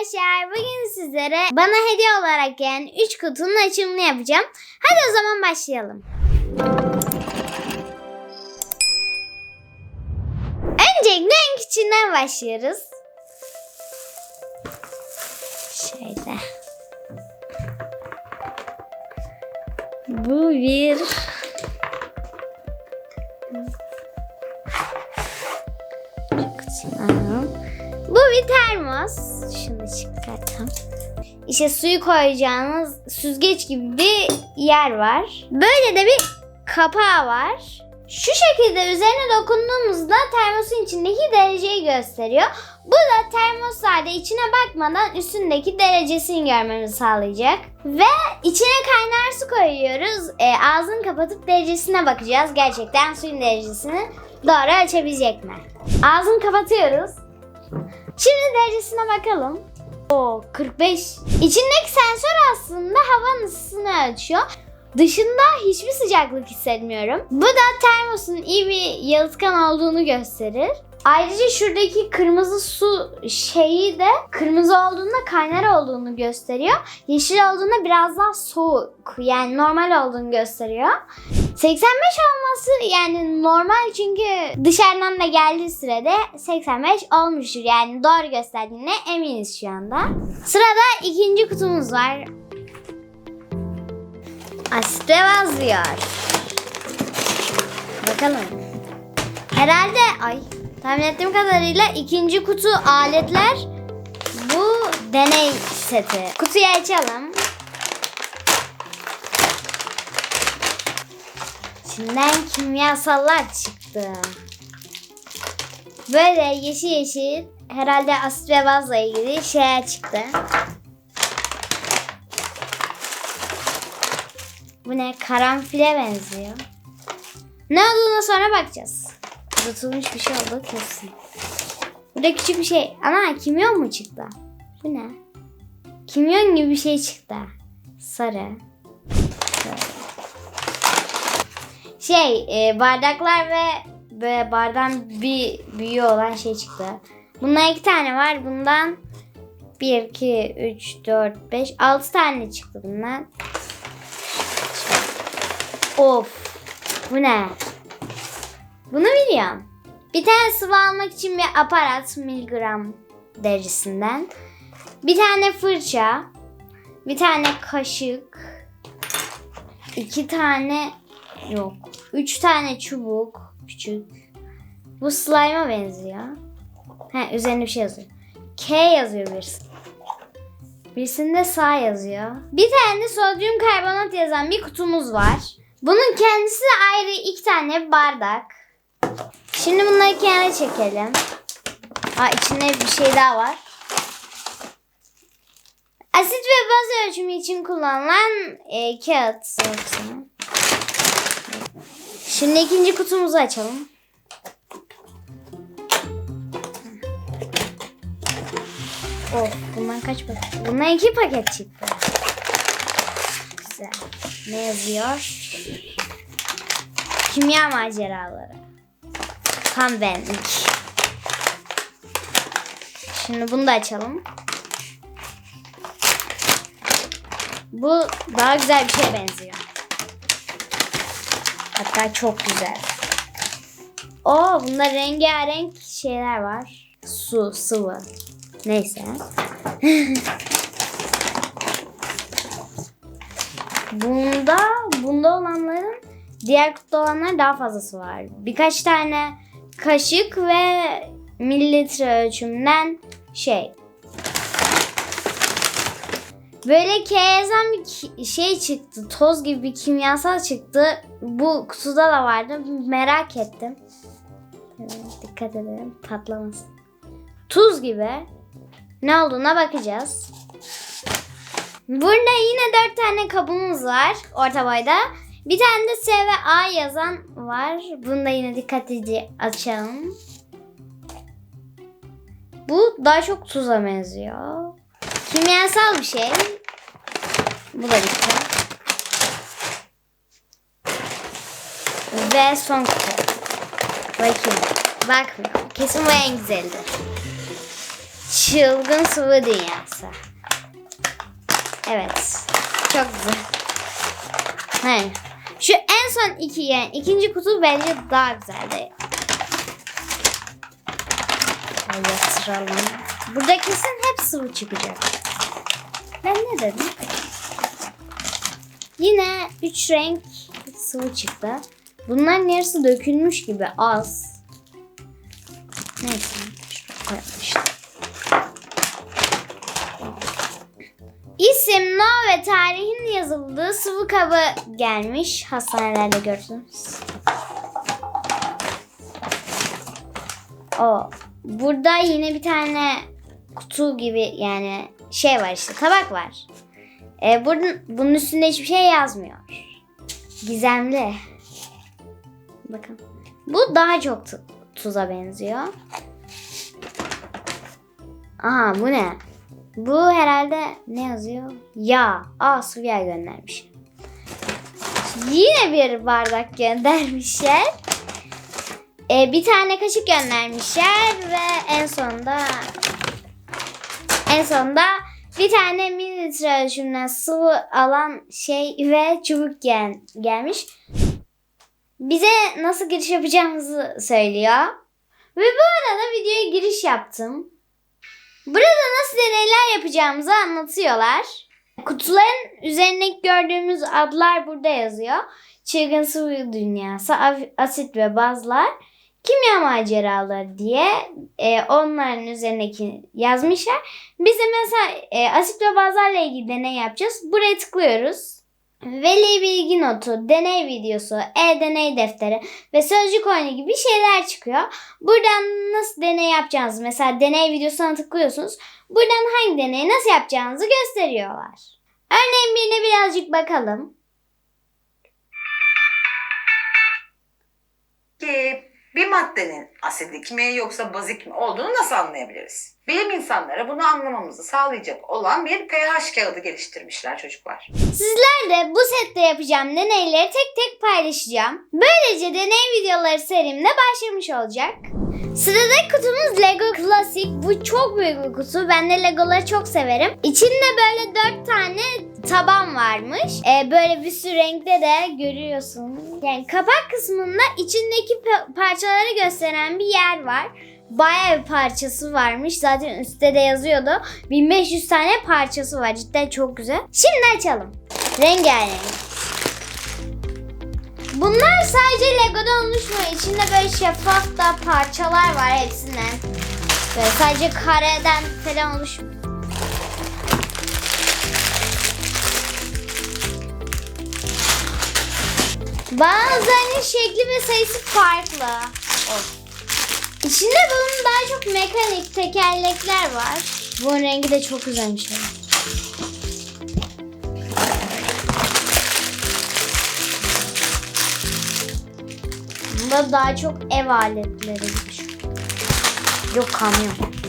arkadaşlar bugün sizlere bana hediye olarak gelen 3 kutunun açılımını yapacağım. Hadi o zaman başlayalım. Öncelikle en küçüğünden başlıyoruz. Şöyle. Bu bir kutudan. Bu bir termos. Şunu çıkartalım. İşte suyu koyacağınız süzgeç gibi bir yer var. Böyle de bir kapağı var. Şu şekilde üzerine dokunduğumuzda termosun içindeki dereceyi gösteriyor. Bu da termoslerde içine bakmadan üstündeki derecesini görmemizi sağlayacak. Ve içine kaynar su koyuyoruz. E, ağzını kapatıp derecesine bakacağız. Gerçekten suyun derecesini doğru ölçebilecek mi? Ağzını kapatıyoruz. Şimdi derecesine bakalım. O 45. İçindeki sensör aslında havanın ısısını ölçüyor. Dışında hiçbir sıcaklık hissetmiyorum. Bu da termosun iyi bir yalıtkan olduğunu gösterir. Ayrıca şuradaki kırmızı su şeyi de kırmızı olduğunda kaynar olduğunu gösteriyor. Yeşil olduğunda biraz daha soğuk yani normal olduğunu gösteriyor. 85 olması yani normal çünkü dışarıdan da geldiği sürede 85 olmuştur. Yani doğru gösterdiğine eminiz şu anda. Sırada ikinci kutumuz var. Asite yazıyor. Bakalım. Herhalde ay tahmin ettiğim kadarıyla ikinci kutu aletler bu deney seti. Kutuyu açalım. İçinden kimyasallar çıktı. Böyle yeşil yeşil herhalde asit ve bazla ilgili şeyler çıktı. Bu ne? Karanfile benziyor. Ne olduğuna sonra bakacağız. Unutulmuş bir şey oldu kesin. Burada küçük bir şey. Ana kimyon mu çıktı? Bu ne? Kimyon gibi bir şey çıktı. Sarı. Şey e, bardaklar ve böyle bardağın bir büyüğü olan şey çıktı. Bundan iki tane var. Bundan 1, 2, 3, 4, 5, 6 tane çıktı bundan. Of. Bu ne? Bunu biliyorum. Bir tane sıvı almak için bir aparat miligram derecesinden. Bir tane fırça. Bir tane kaşık. iki tane yok. Üç tane çubuk. Küçük. Bu slime'a benziyor. He, üzerinde bir şey yazıyor. K yazıyor birisi. Birisinde sağ yazıyor. Bir tane sodyum karbonat yazan bir kutumuz var. Bunun kendisi ayrı iki tane bardak. Şimdi bunları kenara çekelim. Ha içinde bir şey daha var. Asit ve baz ölçümü için kullanılan e, kağıt sorusunu. Şimdi ikinci kutumuzu açalım. Of bundan kaç paket? Bundan iki paket çıktı. Güzel. Ne yazıyor? Kimya maceraları. Tam benlik. Şimdi bunu da açalım. Bu daha güzel bir şeye benziyor. Hatta çok güzel. Oo bunda rengarenk şeyler var. Su, sıvı. Neyse. bunda, bunda olanların diğer kutuda olanlar daha fazlası var. Birkaç tane kaşık ve mililitre ölçümünden şey. Böyle K yazan bir şey çıktı. Toz gibi bir kimyasal çıktı. Bu kutuda da vardı. Merak ettim. Dikkat edelim patlamasın. Tuz gibi. Ne olduğuna bakacağız. Burada yine dört tane kabımız var orta boyda. Bir tane de S ve A yazan var. Bunu da yine dikkatlice açalım. Bu daha çok tuza benziyor. Kimyasal bir şey. Bu da bitti. Ve son kutu. Bakayım. Bakmıyorum. Kesin bu en güzelidir. Çılgın sıvı dünyası. Evet. Çok güzel. Hayır. Şu en son iki yani ikinci kutu bence daha güzeldi. Yatıralım. Burada kesin hep sıvı çıkacak. Ben ne dedim? Yine üç renk sıvı çıktı. Bunların yarısı dökülmüş gibi az. Neyse. Şuraya koyalım. İsim, no ve tarihin yazıldığı sıvı kabı gelmiş. Hastanelerde gördünüz. O. Burada yine bir tane kutu gibi yani şey var işte tabak var. Ee, bunun, bunun üstünde hiçbir şey yazmıyor. Gizemli. Bakın. Bu daha çok tu- tuza benziyor. Aha bu ne? Bu herhalde ne yazıyor? Yağ. Aa sıvı göndermiş. Yine bir bardak göndermişler. Ee, bir tane kaşık göndermişler ve en sonunda en sonunda bir tane mililitre ölçümünden sıvı alan şey ve çubuk gel gelmiş. Bize nasıl giriş yapacağımızı söylüyor. Ve bu arada videoya giriş yaptım. Burada nasıl deneyler yapacağımızı anlatıyorlar. Kutuların üzerindeki gördüğümüz adlar burada yazıyor. Çılgın sıvı dünyası, asit ve bazlar, kimya maceraları diye e, onların üzerindeki yazmışlar. Biz de mesela e, asit ve bazlarla ilgili deney yapacağız. Buraya tıklıyoruz. Veli bilgi notu, deney videosu, e-deney defteri ve sözcük oyunu gibi şeyler çıkıyor. Buradan nasıl deney yapacağınızı mesela deney videosuna tıklıyorsunuz. Buradan hangi deneyi nasıl yapacağınızı gösteriyorlar. Örneğin birine birazcık bakalım. ki bir maddenin asidik mi yoksa bazik mi olduğunu nasıl anlayabiliriz? Bilim insanları bunu anlamamızı sağlayacak olan bir pH kağıdı geliştirmişler çocuklar. Sizler de bu sette yapacağım deneyleri tek tek paylaşacağım. Böylece deney videoları serimde başlamış olacak. Sıradaki kutumuz Lego Classic. Bu çok büyük bir kutu. Ben de Legoları çok severim. İçinde böyle dört tane taban varmış. Ee, böyle bir sürü renkte de görüyorsun. Yani kapak kısmında içindeki pa- parçaları gösteren bir yer var. Bayağı bir parçası varmış. Zaten üstte de yazıyordu. 1500 tane parçası var. Cidden çok güzel. Şimdi açalım. Rengarenk. Bunlar sadece Lego'dan oluşmuyor. İçinde böyle şeffaf da parçalar var hepsinden. Böyle sadece kareden falan oluşmuyor. Bazılarının şekli ve sayısı farklı. İçinde bunun daha çok mekanik tekerlekler var. Bunun rengi de çok güzelmiş. Bunda daha çok ev aletleri. Yok kamyon.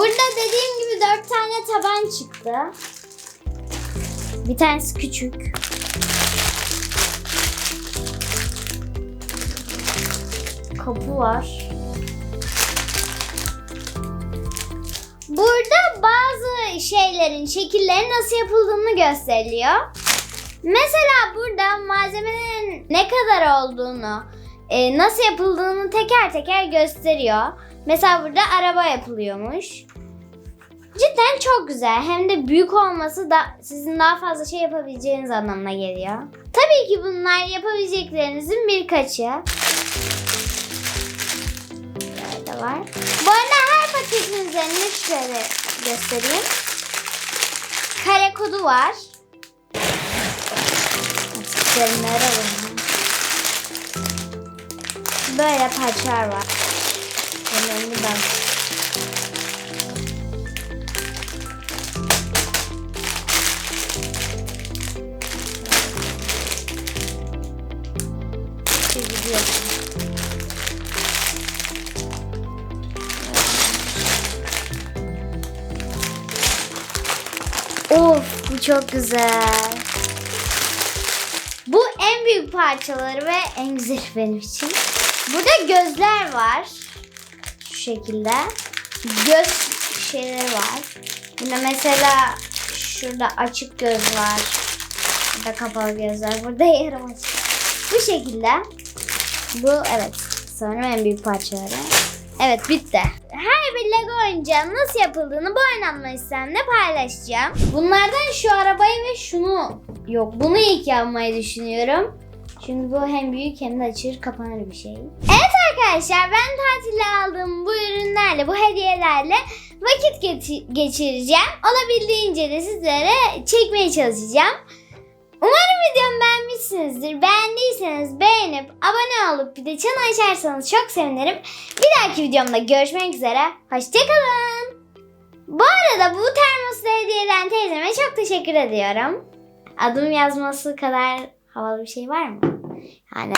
Burada dediğim gibi dört tane taban çıktı. Bir tanesi küçük. Kapı var. Burada bazı şeylerin, şekillerin nasıl yapıldığını gösteriliyor. Mesela burada malzemelerin ne kadar olduğunu, e, nasıl yapıldığını teker teker gösteriyor. Mesela burada araba yapılıyormuş. Cidden çok güzel. Hem de büyük olması da sizin daha fazla şey yapabileceğiniz anlamına geliyor. Tabii ki bunlar yapabileceklerinizin birkaçı. Böyle var. Bu arada her paketin üzerine şöyle göstereyim. Kare kodu var. Böyle parçalar var. Önemli ben. Of bu çok güzel. Bu en büyük parçaları ve en güzeli benim için. Burada gözler var. Şu şekilde. Göz şeyleri var. Burada mesela şurada açık göz var. Burada kapalı göz var. Burada yarım açık. Bu şekilde. Bu evet. Sanırım en büyük parçaları. Evet bitti. Bir Lego oyuncağın nasıl yapıldığını bu oynanma listemde paylaşacağım. Bunlardan şu arabayı ve şunu yok bunu ilk yapmayı düşünüyorum. Çünkü bu hem büyük hem de açılır kapanır bir şey. Evet arkadaşlar ben tatilde aldığım bu ürünlerle bu hediyelerle vakit geçi- geçireceğim. Olabildiğince de sizlere çekmeye çalışacağım. Umarım videomu beğenmişsinizdir. Beğendiyseniz beğenip abone olup bir de çan açarsanız çok sevinirim. Bir dahaki videomda görüşmek üzere. Hoşçakalın. Bu arada bu termosu da hediye eden teyzeme çok teşekkür ediyorum. Adım yazması kadar havalı bir şey var mı? Yani